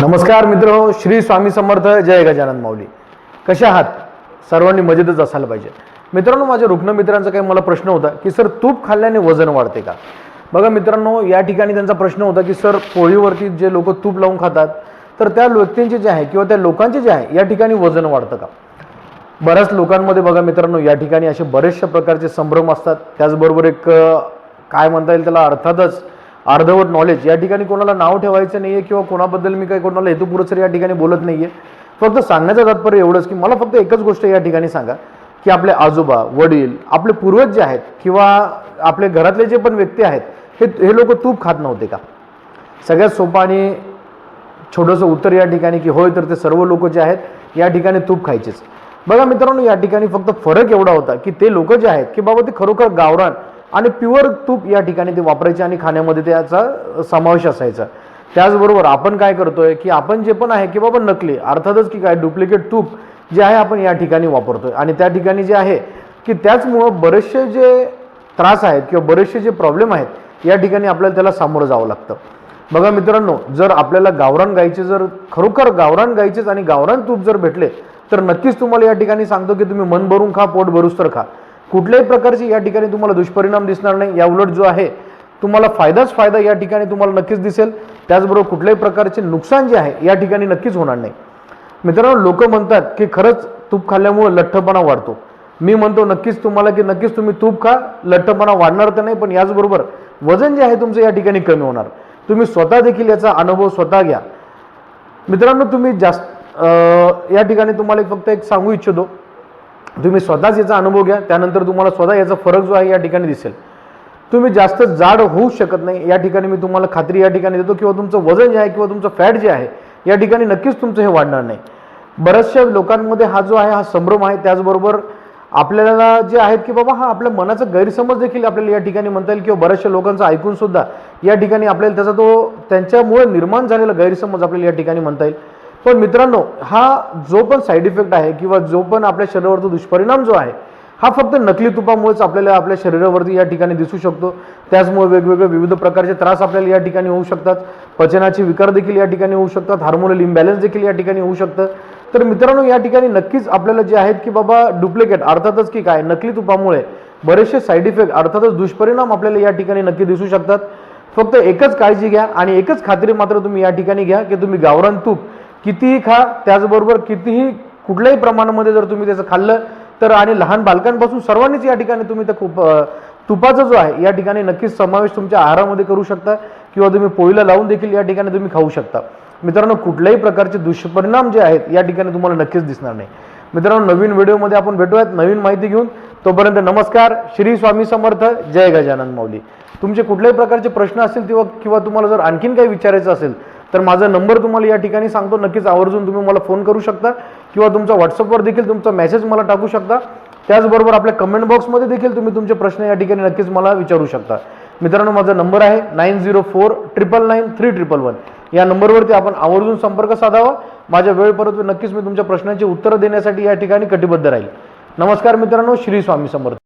नमस्कार मित्र श्री स्वामी समर्थ जय गजानन माऊली. कसे आहात? सर्वांनी मजेतच असायला पाहिजे. मित्रांनो माझ्या रुग्ण मित्रांचा काही मला प्रश्न होता की सर तूप खाल्ल्याने वजन वाढते का? बघा मित्रांनो या ठिकाणी त्यांचा प्रश्न होता की सर पोळीवरती जे लोक तूप लावून खातात तर त्या व्यक्तींचे जे आहे किंवा त्या लोकांचे जे आहे या ठिकाणी वजन वाढतं का? बऱ्याच लोकांमध्ये बघा मित्रांनो या ठिकाणी असे बरेचशा प्रकारचे संभ्रम असतात. त्याचबरोबर एक काय म्हणता येईल त्याला अर्थातच अर्धवट नॉलेज या ठिकाणी कोणाला नाव ठेवायचं नाही आहे किंवा कोणाबद्दल मी काही कोणाला हेतुपुरस्सर या ठिकाणी बोलत नाही आहे फक्त सांगण्याचं तात्पर्य एवढंच की मला फक्त एकच गोष्ट या ठिकाणी सांगा की आपले आजोबा वडील आपले पूर्वज जे आहेत किंवा आपले घरातले जे पण व्यक्ती आहेत हे हे लोक तूप खात नव्हते का? सगळ्यात सोपं आणि छोटंसं उत्तर या ठिकाणी की होय तर ते सर्व लोक जे आहेत या ठिकाणी तूप खायचेच. बघा मित्रांनो या ठिकाणी फक्त फरक एवढा होता की ते लोक जे आहेत की बाबा ते खरोखर गावरान आणि प्युअर तूप या ठिकाणी ते वापरायचे आणि खाण्यामध्ये त्याचा समावेश असायचा. त्याचबरोबर आपण काय करतोय की आपण जे पण आहे की बाबा नकली अर्थातच की काय डुप्लिकेट तूप जे आहे आपण या ठिकाणी वापरतोय. आणि त्या ठिकाणी जे आहे की त्याचमुळं बरेचसे जे त्रास आहेत किंवा बरेचसे जे प्रॉब्लेम आहेत या ठिकाणी आपल्याला त्याला सामोरं जावं लागतं. बघा मित्रांनो जर आपल्याला गावरान गाईचे जर खरोखर गावरान गाईचेच आणि गावरान तूप जर भेटले तर नक्कीच तुम्हाला या ठिकाणी सांगतो की तुम्ही मन भरून खा पोट भरूस तर खा. कुठल्याही प्रकारची या ठिकाणी तुम्हाला दुष्परिणाम दिसणार नाही. या उलट जो आहे तुम्हाला फायदाच फायदा या ठिकाणी तुम्हाला नक्कीच दिसेल. त्याचबरोबर कुठल्याही प्रकारचे नुकसान जे आहे या ठिकाणी नक्कीच होणार नाही. मित्रांनो लोक म्हणतात की खरंच तूप खाल्ल्यामुळे लठ्ठपणा वाढतो. मी म्हणतो नक्कीच तुम्हाला की नक्कीच तुम्ही तूप खा लठ्ठपणा वाढणार तर नाही पण याचबरोबर वजन जे आहे तुमचं या ठिकाणी कमी होणार. तुम्ही स्वतः देखील याचा अनुभव स्वतः घ्या. मित्रांनो तुम्ही जास्त या ठिकाणी तुम्हाला एक फक्त एक सांगू इच्छितो. तुम्ही स्वतःच याचा अनुभव घ्या त्यानंतर तुम्हाला स्वतः याचा फरक जो आहे या ठिकाणी दिसेल. तुम्ही जास्त जाड होऊ शकत नाही या ठिकाणी मी तुम्हाला खात्री या ठिकाणी देतो किंवा तुमचं वजन जे आहे किंवा तुमचं फॅट जे आहे या ठिकाणी नक्कीच तुमचं हे वाढणार नाही. बऱ्याचशा लोकांमध्ये हा जो आहे हा संभ्रम आहे त्याचबरोबर आपल्याला जे आहेत की बाबा हा आपल्या मनाचा गैरसमज देखील आपल्याला या ठिकाणी म्हणता येईल किंवा बऱ्याचशा लोकांचं ऐकून सुद्धा या ठिकाणी आपल्याला त्याचा तो त्यांच्यामुळे निर्माण झालेला गैरसमज आपल्याला या ठिकाणी म्हणता येईल. पण मित्रांनो हा जो पण साईड इफेक्ट आहे किंवा जो पण आपल्या शरीरावरचा दुष्परिणाम जो आहे हा फक्त नकली तुपामुळेच आपल्याला आपल्या शरीरावरती या ठिकाणी दिसू शकतो. त्याचमुळे वेगवेगळे विविध प्रकारचे त्रास आपल्याला या ठिकाणी होऊ शकतात. पचनाचे विकार देखील या ठिकाणी होऊ शकतात. हार्मोनल इम्बॅलन्स देखील या ठिकाणी होऊ शकतं. तर मित्रांनो या ठिकाणी नक्कीच आपल्याला जे आहेत की बाबा डुप्लिकेट अर्थातच की काय? नकली तुपामुळे बरेचसे साईड इफेक्ट अर्थातच दुष्परिणाम आपल्याला या ठिकाणी नक्की दिसू शकतात. फक्त एकच काळजी घ्या आणि एकच खात्री मात्र तुम्ही या ठिकाणी घ्या की तुम्ही गावरान तूप कितीही खा त्याचबरोबर कितीही कुठल्याही प्रमाणामध्ये जर तुम्ही त्याचं खाल्लं तर आणि लहान बालकांपासून सर्वांनीच या ठिकाणी तुम्ही त्या खूप तुपाचा जो आहे या ठिकाणी नक्कीच समावेश तुमच्या आहारामध्ये करू शकता किंवा तुम्ही पोळीला लावून देखील या ठिकाणी तुम्ही खाऊ शकता. मित्रांनो कुठल्याही प्रकारचे दुष्परिणाम जे आहेत या ठिकाणी तुम्हाला नक्कीच दिसणार नाही. मित्रांनो नवीन व्हिडिओमध्ये आपण भेटूयात नवीन माहिती घेऊन. तोपर्यंत नमस्कार श्री स्वामी समर्थ जय गजानन माऊली. तुमचे कुठल्याही प्रकारचे प्रश्न असतील किंवा किंवा तुम्हाला जर आणखीन काही विचारायचं असेल तर माझा नंबर तुम्हाला या ठिकाणी सांगतो. नक्कीच आवर्जून तुम्ही मला फोन करू शकता किंवा तुमचा व्हॉट्सअपवर देखील तुमचा मेसेज मला टाकू शकता. त्याचबरोबर आपल्या कमेंट बॉक्समध्ये देखील तुम्ही तुमचे प्रश्न या ठिकाणी नक्कीच मला विचारू शकता. मित्रांनो माझा नंबर आहे nine zero four triple nine three triple one या नंबरवरती आपण आवर्जून संपर्क साधावा. माझ्या वेळ परत नक्कीच मी तुमच्या प्रश्नांची उत्तरं देण्यासाठी या ठिकाणी कटिबद्ध राहील. नमस्कार मित्रांनो श्री स्वामी समर्थ.